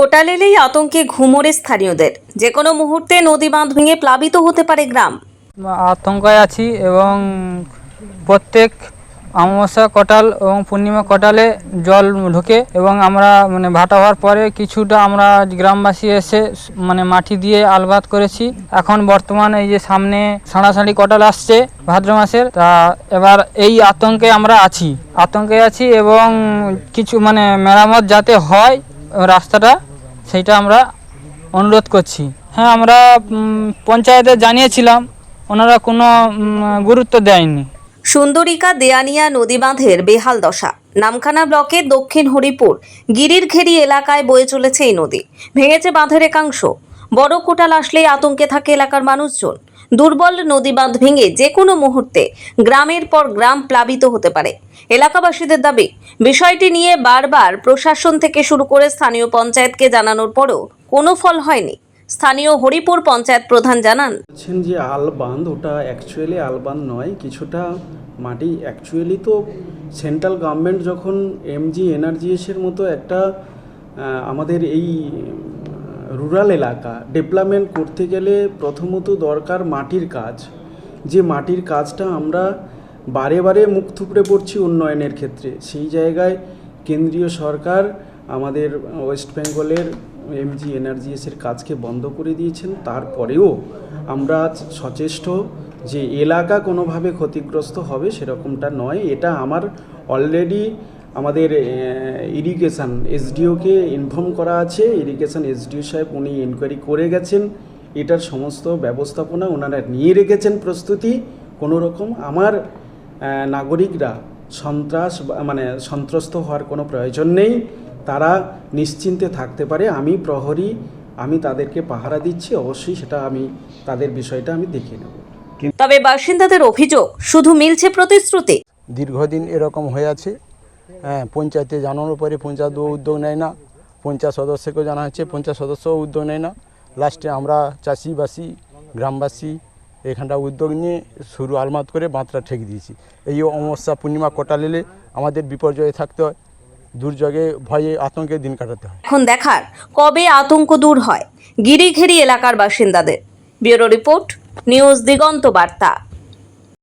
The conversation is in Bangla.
কোটাল এলেই আতঙ্কে ঘুমোরে স্থানীয়দের। যে কোনো মুহূর্তে নদী বাঁধ ভেঙে প্লাবিত হতে পারে গ্রাম। আতঙ্কায় আছি এবং প্রত্যেক অমাবস্যা কটাল এবং পূর্ণিমা কটালে জল ঢোকে এবং আমরা মানে ভাটা হওয়ার পরে কিছুটা আমরা গ্রামবাসী এসে মানে মাটি দিয়ে আলবাত করেছি। এখন বর্তমান এই যে সামনে সাঁড়াসাঁড়ি কটাল আসছে ভাদ্র মাসের, তা এবার এই আতঙ্কে আমরা আছি। আতঙ্কে আছি এবং কিছু মানে মেরামত যাতে হয়, রাস্তাটা সেইটা আমরা অনুরোধ করছি। হ্যাঁ আমরা পঞ্চায়েতে জানিয়েছিলাম, ওনারা কোনো গুরুত্ব দেয়নি। সুন্দরিকা দেয়ানিয়া নদী বাঁধের বেহাল দশা। নামখানা ব্লকে দক্ষিণ হরিপুর গিরির ঘেরি এলাকায় বয়ে চলেছে এই নদী। ভেঙেছে বাঁধের একাংশ। বড় কোটাল আসলেই আতঙ্কে থাকে এলাকার মানুষজন। দুর্বল নদী বাঁধ ভেঙে যে কোনো মুহূর্তে গ্রামের পর গ্রাম প্লাবিত হতে পারে। এলাকাবাসীদের দাবি, বিষয়টি নিয়ে বারবার প্রশাসন থেকে শুরু করে স্থানীয় পঞ্চায়েতকে জানানোর পরও কোনো ফল হয়নি। স্থানীয় হরিপুর পঞ্চায়েত প্রধান জানান, বলছেন যে আলবান্ধ ওটা অ্যাকচুয়ালি আলবান্ধ নয়, কিছুটা মাটি অ্যাকচুয়ালি তো সেন্ট্রাল গভর্নমেন্ট যখন এমজি এনার্জিএসের মতো একটা আমাদের এই রুরাল এলাকা ডেভেলপমেন্ট করতে গেলে প্রথমত দরকার মাটির কাজ। যে মাটির কাজটা আমরা বারে বারে মুখ থুপড়ে পড়ছি উন্নয়নের ক্ষেত্রে। সেই জায়গায় কেন্দ্রীয় সরকার আমাদের ওয়েস্ট বেঙ্গলের এমজি এনার্জিএসের কাজকে বন্ধ করে দিয়েছেন। তারপরেও আমরা সচেষ্ট যে এলাকা কোনোভাবে ক্ষতিগ্রস্ত হবে সেরকমটা নয়। এটা আমার অলরেডি আমাদের ইরিগেশন এসডিওকে ইনফর্ম করা আছে। ইরিগেশন এসডিও সাহেব উনি ইনকোয়ারি করে গেছেন। এটার সমস্ত ব্যবস্থাপনা ওনারা নিয়ে রেখেছেন প্রস্তুতি। কোনো রকম আমার নাগরিকরা সন্ত্রাস বা- মানে সন্ত্রস্ত হওয়ার কোনো প্রয়োজন নেই। তারা নিশ্চিন্তে থাকতে পারে। আমি প্রহরী আমি তাদেরকে পাহারা দিচ্ছি। অবশ্যই সেটা আমি তাদের বিষয়টা আমি দেখে নেব। তবে বাসিন্দাদের অভিযোগ শুধু মিলছে প্রতিশ্রুতি। দীর্ঘদিন এরকম হয়ে আছে। হ্যাঁ পঞ্চায়েতে জানানোর পরে পঞ্চায়েত উদ্যোগ নেয় না। পঞ্চায়েত সদস্যকেও জানা হচ্ছে, পঞ্চায়েত সদস্যও উদ্যোগ নেয় না। লাস্টে আমরা চাষিবাসী, গ্রামবাসী এখানটা উদ্যোগ নিয়ে শুরু আলমাত করে বাঁধটা ঠেক দিয়েছি। এই অমাবস্যা পূর্ণিমা কটালেলে আমাদের বিপর্যয়ে থাকতে হয়, দুর্যোগে, ভয়ে আতঙ্কে দিন কাটাতে হয়। এখন দেখার কবে আতঙ্ক দূর হয়, গিরিঘেরি এলাকার বাসিন্দাদের। ব্যুরো রিপোর্ট, নিউজ দিগন্ত বার্তা।